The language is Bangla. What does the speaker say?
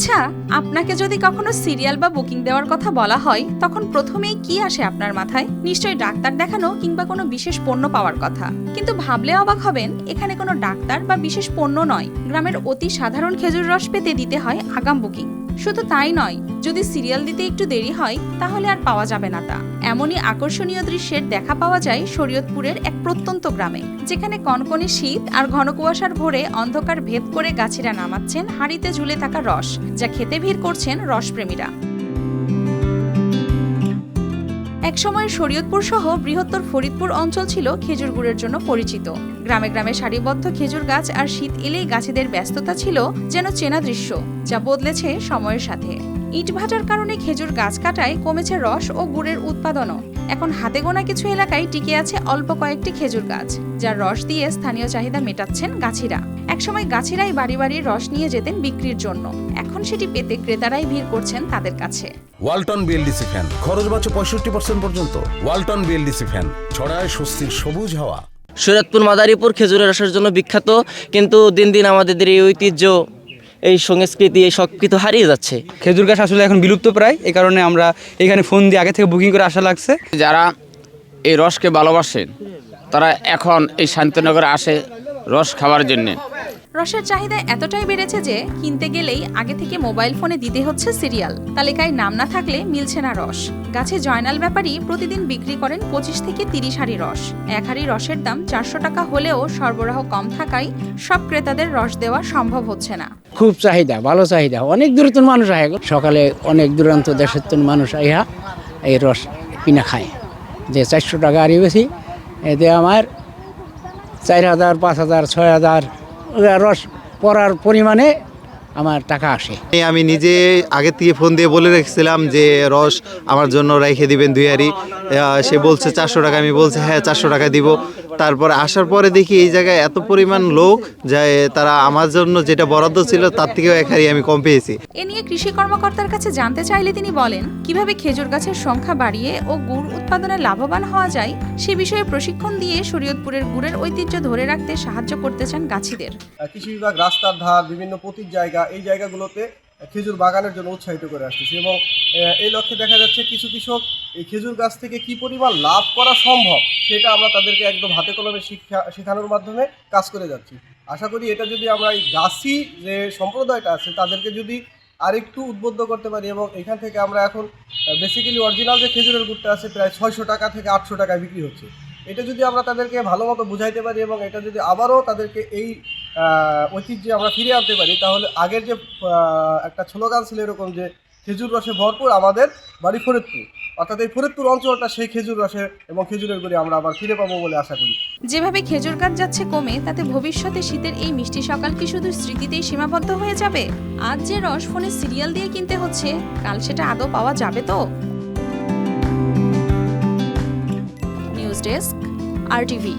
আচ্ছা আপনাকে যদি কখনো সিরিয়াল বা বুকিং দেওয়ার কথা বলা হয়, তখন প্রথমেই কি আসে আপনার মাথায়? নিশ্চয়ই ডাক্তার দেখানো কিংবা কোনো বিশেষ পণ্য পাওয়ার কথা। কিন্তু ভাবলে অবাক হবেন, এখানে কোনো ডাক্তার বা বিশেষ পণ্য নয়। গ্রামের অতি সাধারণ খেজুর রস পেতে দিতে হয় আগাম বুকিং। শুধু তাই নয়, যদি সিরিয়াল দিতে একটু দেরি হয়, তাহলে আর পাওয়া যাবে না তা। এমনই আকর্ষণীয় দৃশ্যের দেখা পাওয়া যায় শরীয়তপুরের এক প্রত্যন্ত গ্রামে, যেখানে কনকনে শীত আর ঘন কুয়াশার ভোরে অন্ধকার ভেদ করে গাছিরা নামাচ্ছেন হাঁড়িতে ঝুলে থাকা রস, যা খেতে ভিড় করছেন রসপ্রেমীরা। একসময় শরীয়তপুর সহ বৃহত্তর ফরিদপুর অঞ্চল ছিল খেজুর গুড়ের জন্য পরিচিত। গ্রামে গ্রামে সারিবদ্ধ খেজুর গাছ আর শীত এলেই গাছেদের ব্যস্ততা ছিল যেন চেনা দৃশ্য, যা বদলেছে সময়ের সাথে। ইট ভাটার কারণে খেজুর গাছ কাটায় কমেছে রস ও গুড়ের উৎপাদনও। এখন হাতে গোনা কিছু এলাকায় টিকে আছে অল্প কয়েকটি খেজুর গাছ যার রস দিয়ে স্থানীয় চাহিদা মেটাচ্ছেন গাছিরা। একসময় গাছিরাই বাড়ি বাড়ি রস নিয়ে যেতেন বিক্রির জন্য। এখন সেটি পেতে ক্রেতারাই ভিড় করছেন তাদের কাছে। Walton BLDC fan. খরচ বাঁচে পঁয়ষট্টি পার্সেন্ট পর্যন্ত। Walton BLDC fan. ছড়ায় স্বস্তির সবুজ হাওয়া। শরীয়তপুর মাদারীপুর খেজুরের রসের জন্য বিখ্যাত কিন্তু দিন দিন আমাদের এই ঐতিহ্য এই সংস্কৃতি এই সব কিছু হারিয়ে যাচ্ছে। খেজুর গাছ আসলে এখন বিলুপ্ত প্রায় এই কারণে আমরা এখানে ফোন দিয়ে আগে থেকে বুকিং করে আসা লাগছে। যারা এই রসকে ভালোবাসেন তারা এখন এই শান্তিনগরে আসে রস খাওয়ার জন্যে। রসের চাহিদা এতটাই বেড়েছে যে কিনতে গেলেই আগে থেকে মোবাইল ফোনে দিতে হচ্ছে সিরিয়াল। তালিকায় নাম না থাকলে মিলছে না রস। গাছে জয়নাল ব্যাপারী প্রতিদিন বিক্রি করেন পঁচিশ থেকে তিরিশ হাড়ি রস। এক হাড়ি রসের দাম চারশো টাকা হলেও সরবরাহ কম থাকায় সব ক্রেতাদের রস দেওয়া সম্ভব হচ্ছে না। খুব চাহিদা, ভালো চাহিদা। অনেক দূরত্বের মানুষ আহে। সকালে অনেক দূরান্ত দেশের মানুষ আইহা এই রস কিনা খায়। যে চারশো টাকা আরি বেশি, এতে আমার চার হাজার, পাঁচ হাজার, ছয় হাজার রস পড়ার পরিমাণে আমার টাকা আসে। আমি নিজে আগে থেকে ফোন দিয়ে বলে রেখেছিলাম যে, রস আমার জন্য রেখে দিবেন দুই হারি সে বলছে চারশো টাকা, আমি বলছি হ্যাঁ চারশো টাকা দিব। তারপর আসার পরে দেখি এই জায়গায় এত পরিমাণ লোক যে তারা আমার জন্য যেটা বরাদ্দ ছিল তার থেকেও এক হারি আমি কম পেয়েছি। এ নিয়ে কৃষি কর্মকর্তার কাছে জানতে চাইলে তিনি বলেন কীভাবে খেজুর গাছের সংখ্যা বাড়িয়ে ও গুড় উৎপাদনে লাভবান হওয়া যায় সে বিষয়ে প্রশিক্ষণ দিয়ে শরীয়তপুরের গুড়ের ঐতিহ্য ধরে রাখতে সাহায্য করতে চান গাছিদের। কৃষি বিভাগ রাস্তার ধার বিভিন্ন পতির জায়গা এই জায়গাগুলোতে খেজুর বাগানের জন্য উৎসাহিত করে আসতেছে এবং এই লক্ষ্যে দেখা যাচ্ছে কিছু কৃষক এই খেজুর গাছ থেকে কি পরিমাণ লাভ করা সম্ভব সেটা আমরা তাদেরকে একদম হাতে কলমে শিক্ষা, শেখানোর মাধ্যমে কাজ করে যাচ্ছি। আশা করি এটা যদি আমরা এই গাছি যে সম্প্রদায়টা আছে তাদেরকে যদি আরেকটু উদ্বুদ্ধ করতে পারি এবং এখান থেকে আমরা এখন বেসিক্যালি অরিজিনাল যে খেজুরের গুড়টা আছে প্রায় ছয়শো টাকা থেকে আটশো টাকায় বিক্রি হচ্ছে। এটা যদি আমরা তাদেরকে ভালো মতো বুঝাইতে পারি এবং এটা যদি আবারও তাদেরকে এই ঐতিহ্যে আমরা ফিরে আনতে পারি। তাহলে আগের যে একটা স্লোগান ছিল এরকম যে, খেজুর রসে ভরপুর আমাদের বাড়ি ফরিদপুর। অর্থাৎ এই ফরিদপুর অঞ্চলটা সেই খেজুর রসের এবং খেজুরের গুড়ি আমরা আবার ফিরে পাবো বলে আশা করি। যেভাবে খেজুর গাছ যাচ্ছে কমে, তাতে ভবিষ্যতে শীতের এই মিষ্টি সকাল কি শুধু স্মৃতিতেই সীমাবদ্ধ হয়ে যাবে? আজ যে রস ফোনে সিরিয়াল দিয়ে কিনতে হচ্ছে, কাল সেটা আদৌ পাওয়া যাবে তো? News desk, R TV.